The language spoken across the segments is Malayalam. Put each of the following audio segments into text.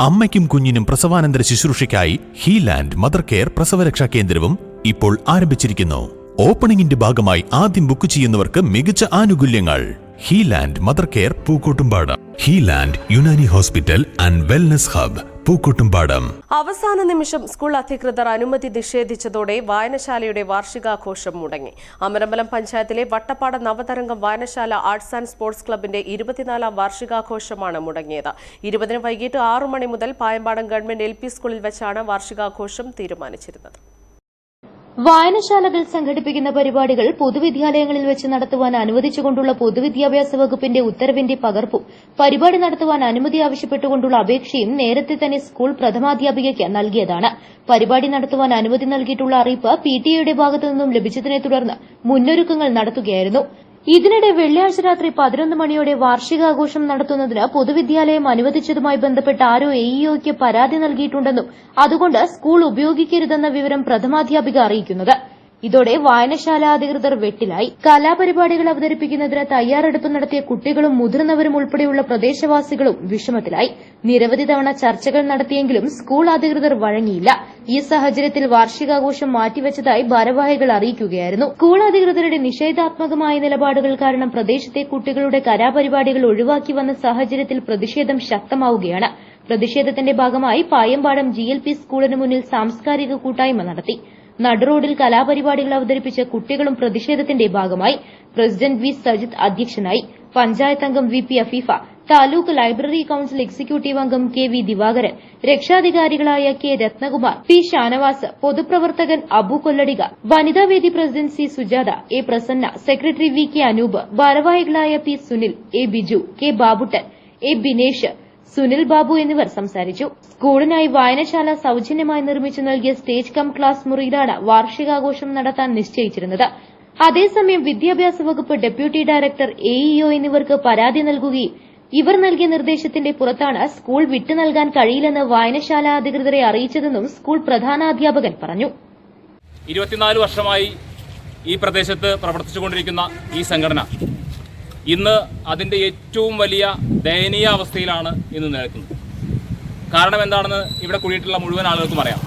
അമ്മയ്ക്കും കുഞ്ഞിനും പ്രസവാനന്തര ശുശ്രൂഷയ്ക്കായി ഹീലാൻഡ് മദർ കെയർ പ്രസവരക്ഷാ കേന്ദ്രവും ഇപ്പോൾ ആരംഭിച്ചിരിക്കുന്നു. ഓപ്പണിംഗിന്റെ ഭാഗമായി ആദ്യം ബുക്ക് ചെയ്യുന്നവർക്ക് മികച്ച ആനുകൂല്യങ്ങൾ. Healand mother care Pookkottumpadam. Healand Unani hospital and wellness hub. Pookkottumpadam. അവസാന നിമിഷം സ്കൂൾ അധികൃതർ അനുമതി നിഷേധിച്ചതോടെ വായനശാലയുടെ വാർഷികാഘോഷം മുടങ്ങി. അമരമ്പലം പഞ്ചായത്തിലെ വട്ടപ്പാട നവതരംഗം വായനശാല ആർട്സ് ആൻഡ് സ്പോർട്സ് ക്ലബിന്റെ ഇരുപത്തിനാലാം വാർഷികാഘോഷമാണ് മുടങ്ങിയത്. ഇരുപതിന് വൈകിട്ട് ആറു മണി മുതൽ പായമ്പാടം ഗവൺമെന്റ് എൽ സ്കൂളിൽ വെച്ചാണ് വാർഷികാഘോഷം തീരുമാനിച്ചിരുന്നത്. വായനശാലകൾ സംഘടിപ്പിക്കുന്ന പരിപാടികൾ പൊതുവിദ്യാലയങ്ങളിൽ വെച്ച് നടത്തുവാൻ അനുവദിച്ചുകൊണ്ടുള്ള പൊതുവിദ്യാഭ്യാസ വകുപ്പിന്റെ ഉത്തരവിന്റെ പകർപ്പും പരിപാടി നടത്തുവാൻ അനുമതി ആവശ്യപ്പെട്ടുകൊണ്ടുള്ള അപേക്ഷയും നേരത്തെ തന്നെ സ്കൂൾ പ്രഥമാധ്യാപികയ്ക്ക് നൽകിയതാണ്. പരിപാടി നടത്തുവാൻ അനുമതി നൽകിയിട്ടുള്ള അറിയിപ്പ് പിടിഎയുടെ ഭാഗത്തു നിന്നും ലഭിച്ചതിനെ തുടർന്ന് മുന്നൊരുക്കങ്ങൾ നടത്തുകയായിരുന്നു. ഇതിനിടെ വെള്ളിയാഴ്ച രാത്രി പതിനൊന്ന് മണിയോടെ വാർഷികാഘോഷം നടത്തുന്നതിന് പൊതുവിദ്യാലയം അനുവദിച്ചതുമായി ബന്ധപ്പെട്ട് ആരോ എഇഒയ്ക്ക് പരാതി നൽകിയിട്ടുണ്ടെന്നും അതുകൊണ്ട് സ്കൂൾ ഉപയോഗിക്കരുതെന്ന വിവരം പ്രഥമാധ്യാപിക അറിയിക്കുന്നത്. ഇതോടെ വായനശാല അധികൃതർ വെട്ടിലായി. കലാപരിപാടികൾ അവതരിപ്പിക്കുന്നതിന് തയ്യാറെടുപ്പ് നടത്തിയ കുട്ടികളും മുതിർന്നവരും ഉൾപ്പെടെയുള്ള പ്രദേശവാസികളും വിഷമത്തിലായി. നിരവധി തവണ ചർച്ചകൾ നടത്തിയെങ്കിലും സ്കൂൾ അധികൃതർ വഴങ്ങിയില്ല. ഈ സാഹചര്യത്തിൽ വാർഷികാഘോഷം മാറ്റിവെച്ചതായി ഭാരവാഹികൾ അറിയിക്കുകയായിരുന്നു. സ്കൂൾ അധികൃതരുടെ നിഷേധാത്മകമായ നിലപാടുകൾ കാരണം പ്രദേശത്തെ കുട്ടികളുടെ കരാപരിപാടികൾ ഒഴിവാക്കി വന്ന സാഹചര്യത്തിൽ പ്രതിഷേധം ശക്തമാവുകയാണ്. പ്രതിഷേധത്തിന്റെ ഭാഗമായി പായമ്പാടം ജി എൽ പി സ്കൂളിന് മുന്നിൽ സാംസ്കാരിക കൂട്ടായ്മ നടത്തി. നടുറോഡിൽ കലാപരിപാടികൾ അവതരിപ്പിച്ച കുട്ടികളും പ്രതിഷേധത്തിന്റെ ഭാഗമായി. പ്രസിഡന്റ് വി സജിത് അധ്യക്ഷനായി. പഞ്ചായത്ത് അംഗം V P Afeefa taluk library council executive അംഗം കെ വി ദിവാകരൻ രക്ഷാധികാരികളായ കെ രത്നകുമാർ പി ഷാനവാസ് പൊതുപ്രവർത്തകൻ അബു കൊല്ലടിക വനിതാവേദി president C Sujatha A Prasanna secretary V K Anoop ഭാരവാഹികളായ P Sunil A Biju K Babuttan A Binesh Sunil Babu എന്നിവർ സംസാരിച്ചു. സ്കൂളിനായി വായനശാല സൌജന്യമായി നിർമ്മിച്ചു നൽകിയ സ്റ്റേജ് കം ക്ലാസ് മുറിയിലാണ് വാർഷികാഘോഷം നടത്താൻ നിശ്ചയിച്ചിരുന്നത്. അതേസമയം വിദ്യാഭ്യാസ വകുപ്പ് ഡെപ്യൂട്ടി ഡയറക്ടർ എഇഒ എന്നിവർക്ക് പരാതി നൽകുകയും ഇവർ നൽകിയ നിർദ്ദേശത്തിന്റെ പുറത്താണ് സ്കൂൾ വിട്ടു നൽകാൻ കഴിയില്ലെന്ന് വായനശാല അധികൃതരെ അറിയിച്ചതെന്നും സ്കൂൾ പ്രധാനാധ്യാപകൻ പറഞ്ഞു. ഇരുപത്തിനാല് വർഷമായി ഈ പ്രദേശത്ത് പ്രവർത്തിച്ചുകൊണ്ടിരിക്കുന്ന ഈ സംഘടന ഇന്ന് അതിന്റെ ഏറ്റവും വലിയ ദയനീയ അവസ്ഥയിലാണ് ഇന്ന് നിലക്കുന്നത് കാരണം എന്താണെന്ന് ഇവിടെ കൂടിയിട്ടുള്ള മുഴുവൻ ആളുകൾക്കും അറിയാം.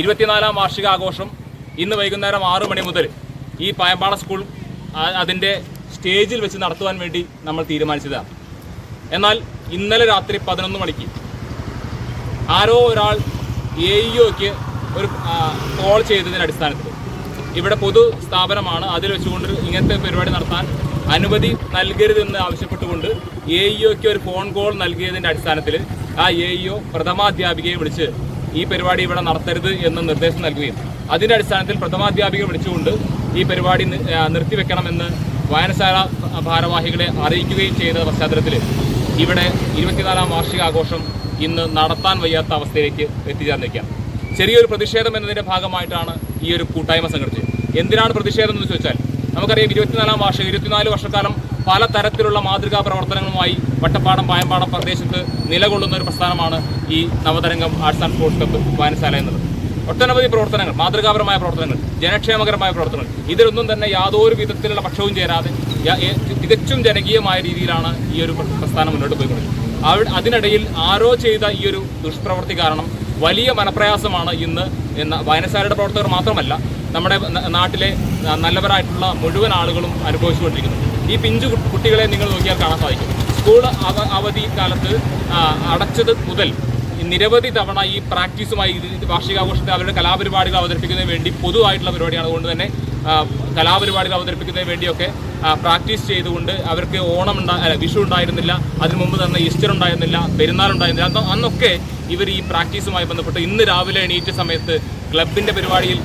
ഇരുപത്തിനാലാം വാർഷികാഘോഷം ഇന്ന് വൈകുന്നേരം ആറു മണി മുതൽ ഈ പായമ്പാട സ്കൂൾ അതിന്റെ സ്റ്റേജിൽ വെച്ച് നടത്തുവാൻ വേണ്ടി നമ്മൾ തീരുമാനിച്ചതാണ്. എന്നാൽ ഇന്നലെ രാത്രി പതിനൊന്ന് മണിക്ക് ആരോ ഒരാൾ എ ഇഒക്ക് ഒരു കോൾ ചെയ്തതിന്റെ അടിസ്ഥാനത്തിൽ ഇവിടെ പൊതു സ്ഥാപനമാണ്. അതിൽ വെച്ചുകൊണ്ട് ഇങ്ങനത്തെ പരിപാടി നടത്താൻ അനുമതി നൽകരുതെന്ന് ആവശ്യപ്പെട്ടുകൊണ്ട് എ ഇഒക്ക് ഒരു ഫോൺ കോൾ നൽകിയതിന്റെ അടിസ്ഥാനത്തിൽ ആ എ ഇഒ പ്രഥമാധ്യാപികയെ വിളിച്ച് ഈ പരിപാടി ഇവിടെ നടത്തരുത് എന്ന് നിർദ്ദേശം നൽകുകയും അതിന്റെ അടിസ്ഥാനത്തിൽ പ്രഥമാധ്യാപിക വിളിച്ചുകൊണ്ട് ഈ പരിപാടി നിർത്തിവെക്കണമെന്ന് വായനശാല ഭാരവാഹികളെ അറിയിക്കുകയും ചെയ്ത പശ്ചാത്തലത്തിൽ ഇവിടെ ഇരുപത്തിനാലാം വാർഷികാഘോഷം ഇന്ന് നടത്താൻ വയ്യാത്ത അവസ്ഥയിലേക്ക് എത്തിച്ചേർന്നിരിക്കാം ചെറിയൊരു പ്രതിഷേധം എന്നതിന്റെ ഭാഗമായിട്ടാണ് ഈ ഒരു കൂട്ടായ്മ സംഘടിച്ചത്. എന്തിനാണ് പ്രതിഷേധം എന്ന് ചോദിച്ചാൽ നമുക്കറിയാം ഇരുപത്തിനാലാം വാർഷികം ഇരുപത്തിനാല് വർഷക്കാലം പല തരത്തിലുള്ള മാതൃകാ പ്രവർത്തനങ്ങളുമായി വട്ടപ്പാടം പായമ്പാടം പ്രദേശത്ത് നിലകൊള്ളുന്ന ഒരു പ്രസ്ഥാനമാണ് ഈ Navatharangam arts and sports club വായനശാല എന്നുള്ളത്. ഒട്ടനവധി പ്രവർത്തനങ്ങൾ മാതൃകാപരമായ പ്രവർത്തനങ്ങൾ ജനക്ഷേമകരമായ പ്രവർത്തനങ്ങൾ. ഇതിലൊന്നും തന്നെ യാതൊരു വിധത്തിലുള്ള പക്ഷവും ചേരാതെ തികച്ചും ജനകീയമായ രീതിയിലാണ് ഈ ഒരു പ്രസ്ഥാനം മുന്നോട്ട് പോയിക്കൊണ്ടിരിക്കുന്നത്. അതിനിടയിൽ ആരോ ചെയ്ത ഈ ഒരു ദുഷ്പ്രവൃത്തി കാരണം വലിയ മനപ്രയാസമാണ് ഇന്ന് വായനശാലയുടെ പ്രവർത്തകർ മാത്രമല്ല നമ്മുടെ നാട്ടിലെ നല്ലവരായിട്ടുള്ള മുഴുവൻ ആളുകളും അനുഭവിച്ചുകൊണ്ടിരിക്കുന്നത്. ഈ പിഞ്ചു കുട്ടികളെ നിങ്ങൾ നോക്കിയാൽ കാണാൻ സാധിക്കും. സ്കൂൾ അവ അവധി കാലത്ത് അടച്ചത് മുതൽ നിരവധി തവണ ഈ പ്രാക്ടീസുമായി ഇത് വാർഷികാഘോഷത്തെ അവരുടെ കലാപരിപാടികൾ അവതരിപ്പിക്കുന്നതിന് വേണ്ടി പൊതുവായിട്ടുള്ള പരിപാടിയാണ് അതുകൊണ്ട് തന്നെ കലാപരിപാടികൾ അവതരിപ്പിക്കുന്നതിന് വേണ്ടിയൊക്കെ പ്രാക്ടീസ് ചെയ്തുകൊണ്ട് അവർക്ക് ഓണം ഉണ്ടാ വിഷു ഉണ്ടായിരുന്നില്ല അതിനു മുമ്പ് തന്നെ ഈസ്റ്റർ ഉണ്ടായിരുന്നില്ല പെരുന്നാൾ ഉണ്ടായിരുന്നില്ല അന്ന് അന്നൊക്കെ ഇവർ ഈ പ്രാക്ടീസുമായി ബന്ധപ്പെട്ട് ഇന്ന് രാവിലെ എണീറ്റ സമയത്ത് ക്ലബിന്റെ പരിപാടിയിൽ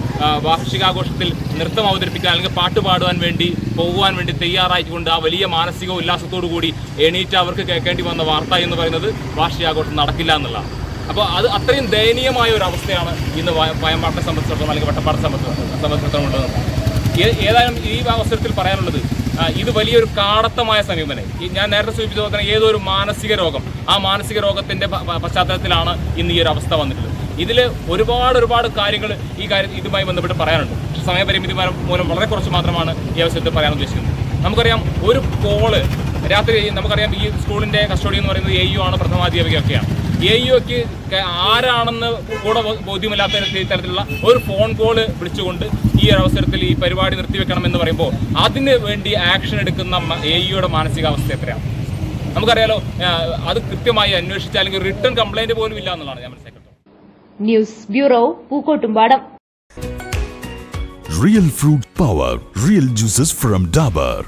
വാർഷികാഘോഷത്തിൽ നൃത്തം അവതരിപ്പിക്കാൻ അല്ലെങ്കിൽ പാട്ട് പാടുവാൻ വേണ്ടി പോകുവാൻ വേണ്ടി തയ്യാറായിക്കൊണ്ട് ആ വലിയ മാനസിക ഉല്ലാസത്തോടു കൂടി എണീറ്റ് അവർക്ക് കേൾക്കേണ്ടി വന്ന വാർത്ത എന്ന് പറയുന്നത് വാർഷികാഘോഷം നടക്കില്ല എന്നുള്ളതാണ്. അപ്പോൾ അത് അത്രയും ദയനീയമായ ഒരു അവസ്ഥയാണ് ഇന്ന് വയ- വയമ്പാട്ടിനെ സംബന്ധിച്ചിടത്തോളം അല്ലെങ്കിൽ വട്ടപ്പാടത്തെ സംബന്ധിച്ചിടത്തോളം ഉള്ളത്. ഏതായാലും ഈ അവസരത്തിൽ പറയാനുള്ളത് ഇത് വലിയൊരു കാടത്തമായ സമീപനം. ഞാൻ നേരത്തെ സൂചിപ്പിച്ച പോലെ തന്നെ ഏതോ ഒരു മാനസിക രോഗം ആ മാനസിക പ- പശ്ചാത്തലത്തിലാണ് ഇന്ന് ഈ ഒരു അവസ്ഥ വന്നിട്ടുള്ളത്. ഇതിൽ ഒരുപാട് ഒരുപാട് കാര്യങ്ങൾ ഈ കാര്യം ഇതുമായി ബന്ധപ്പെട്ട് പറയാനുണ്ട്. സമയപരിമിതി മൂലം വളരെ കുറച്ച് മാത്രമാണ് ഈ അവസരത്തിൽ പറയാൻ ഉദ്ദേശിക്കുന്നത്. നമുക്കറിയാം ഒരു കോൾ രാത്രി നമുക്കറിയാം ഈ സ്കൂളിന്റെ കസ്റ്റഡി എന്ന് പറയുന്നത് എ യു ആണ് പ്രഥമാധ്യാപികയൊക്കെയാണ്. എ ഇഒക്ക് ആരാണെന്ന് കൂടെ ബോധ്യമില്ലാത്ത തരത്തിലുള്ള ഒരു ഫോൺ കോൾ വിളിച്ചുകൊണ്ട് ഈ ഒരു അവസരത്തിൽ ഈ പരിപാടി നിർത്തിവെക്കണം എന്ന് പറയുമ്പോൾ അതിന് വേണ്ടി ആക്ഷൻ എടുക്കുന്ന എ ഇയുടെ മാനസികാവസ്ഥ എത്രയാണ്? നമുക്കറിയാലോ അത് കൃത്യമായി അന്വേഷിച്ചാൽ അല്ലെങ്കിൽ റിട്ടേൺ കംപ്ലൈന്റ് പോലും ഇല്ല എന്നുള്ളതാണ് ഞാൻ മനസ്സിലാക്കുന്നത്. News bureau Pookkottumpadam. Real fruit power real juices from Dabur.